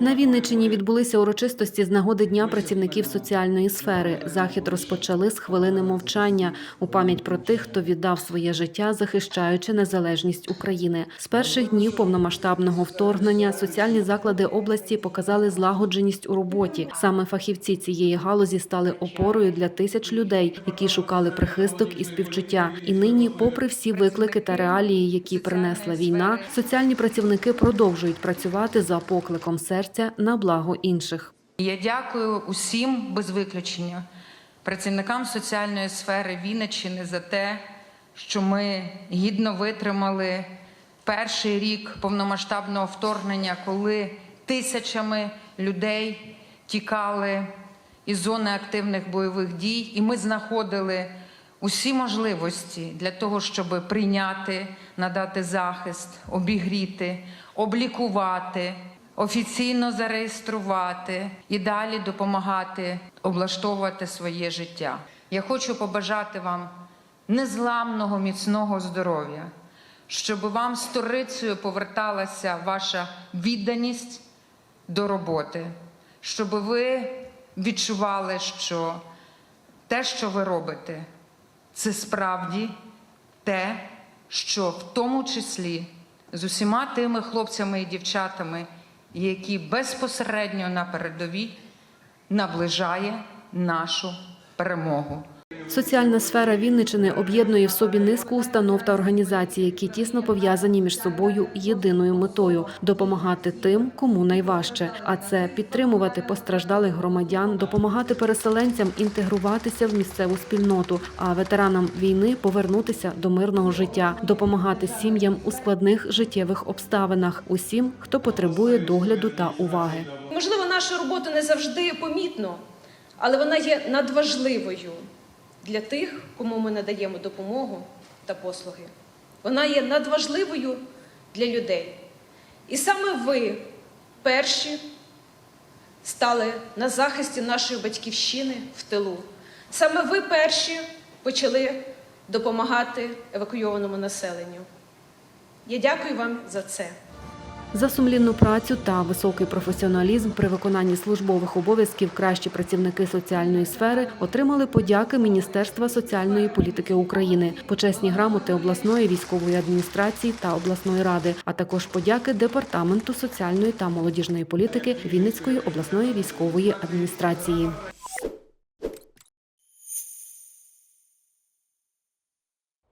На Вінниччині відбулися урочистості з нагоди Дня працівників соціальної сфери. Захід розпочали з хвилини мовчання у пам'ять про тих, хто віддав своє життя, захищаючи незалежність України. З перших днів повномасштабного вторгнення соціальні заклади області показали злагодженість у роботі. Саме фахівці цієї галузі стали опорою для тисяч людей, які шукали прихисток і співчуття. І нині, попри всі виклики та реалії, які принесла війна, соціальні працівники продовжують працювати за покликом серця на благо інших. Я дякую усім без виключення працівникам соціальної сфери Вінниччини за те, що ми гідно витримали перший рік повномасштабного вторгнення, коли тисячами людей тікали із зони активних бойових дій, і ми знаходили усі можливості для того, щоб прийняти, надати захист, обігріти, облікувати, офіційно зареєструвати і далі допомагати облаштовувати своє життя. Я хочу побажати вам незламного міцного здоров'я, щоб вам сторицею поверталася ваша відданість до роботи, щоб ви відчували, що те, що ви робите, це справді те, що в тому числі з усіма тими хлопцями і дівчатами, які безпосередньо на передовій, наближає нашу перемогу. Соціальна сфера Вінничини об'єднує в собі низку установ та організацій, які тісно пов'язані між собою єдиною метою допомагати тим, кому найважче. А це підтримувати постраждалих громадян, допомагати переселенцям інтегруватися в місцеву спільноту, а ветеранам війни повернутися до мирного життя, допомагати сім'ям у складних життєвих обставинах, усім, хто потребує догляду та уваги. Можливо, наша робота не завжди помітно, але вона є надважливою для тих, кому ми надаємо допомогу та послуги. Вона є надважливою для людей. І саме ви перші стали на захисті нашої батьківщини в тилу. Саме ви перші почали допомагати евакуйованому населенню. Я дякую вам за це. За сумлінну працю та високий професіоналізм при виконанні службових обов'язків кращі працівники соціальної сфери отримали подяки Міністерства соціальної політики України, почесні грамоти обласної військової адміністрації та обласної ради, а також подяки департаменту соціальної та молодіжної політики Вінницької обласної військової адміністрації.